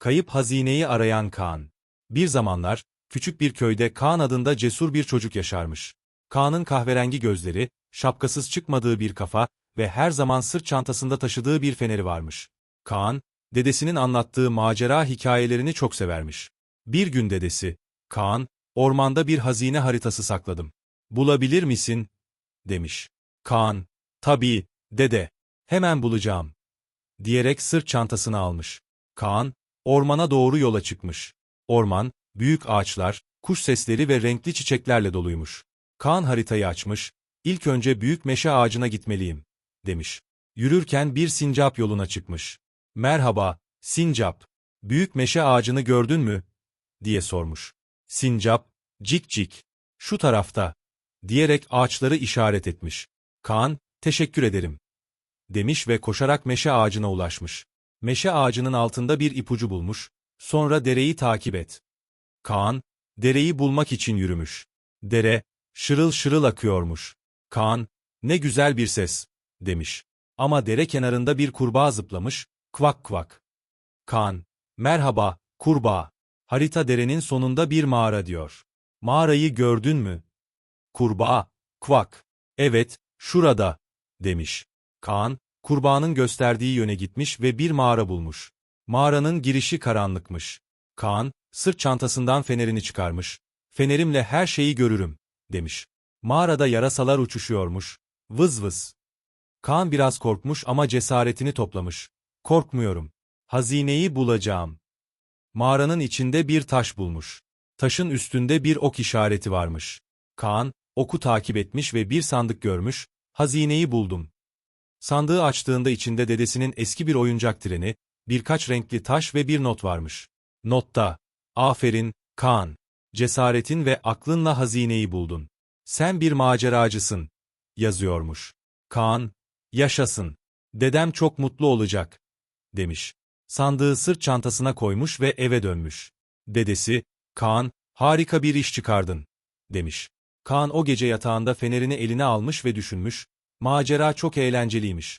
Kayıp hazineyi arayan Kaan. Bir zamanlar, küçük bir köyde Kaan adında cesur bir çocuk yaşarmış. Kaan'ın kahverengi gözleri, şapkasız çıkmadığı bir kafa ve her zaman sırt çantasında taşıdığı bir feneri varmış. Kaan, dedesinin anlattığı macera hikayelerini çok severmiş. Bir gün dedesi, Kaan, ormanda bir hazine haritası sakladım. Bulabilir misin? demiş. Kaan, tabii, dede, hemen bulacağım. Diyerek sırt çantasını almış. Kaan, ormana doğru yola çıkmış. Orman, büyük ağaçlar, kuş sesleri ve renkli çiçeklerle doluymuş. Kaan haritayı açmış, ilk önce büyük meşe ağacına gitmeliyim, demiş. Yürürken bir sincap yoluna çıkmış. Merhaba, sincap, büyük meşe ağacını gördün mü? diye sormuş. Sincap, cik cik, şu tarafta, diyerek ağaçları işaret etmiş. Kaan, teşekkür ederim, demiş ve koşarak meşe ağacına ulaşmış. Meşe ağacının altında bir ipucu bulmuş, sonra dereyi takip et. Kaan, dereyi bulmak için yürümüş. Dere, şırıl şırıl akıyormuş. Kaan, ne güzel bir ses, demiş. Ama dere kenarında bir kurbağa zıplamış, kvak kvak. Kaan, merhaba, kurbağa. Harita derenin sonunda bir mağara diyor. Mağarayı gördün mü? Kurbağa, kvak. Evet, şurada, demiş. Kaan, kurbağanın gösterdiği yöne gitmiş ve bir mağara bulmuş. Mağaranın girişi karanlıkmış. Kaan, sırt çantasından fenerini çıkarmış. Fenerimle her şeyi görürüm, demiş. Mağarada yarasalar uçuşuyormuş. Vız vız. Kaan biraz korkmuş ama cesaretini toplamış. Korkmuyorum. Hazineyi bulacağım. Mağaranın içinde bir taş bulmuş. Taşın üstünde bir ok işareti varmış. Kaan, oku takip etmiş ve bir sandık görmüş, hazineyi buldum. Sandığı açtığında içinde dedesinin eski bir oyuncak treni, birkaç renkli taş ve bir not varmış. Notta, aferin, Kaan, cesaretin ve aklınla hazineyi buldun. Sen bir maceracısın, yazıyormuş. Kaan, yaşasın, dedem çok mutlu olacak, demiş. Sandığı sırt çantasına koymuş ve eve dönmüş. Dedesi, Kaan, harika bir iş çıkardın, demiş. Kaan o gece yatağında fenerini eline almış ve düşünmüş, macera çok eğlenceliymiş.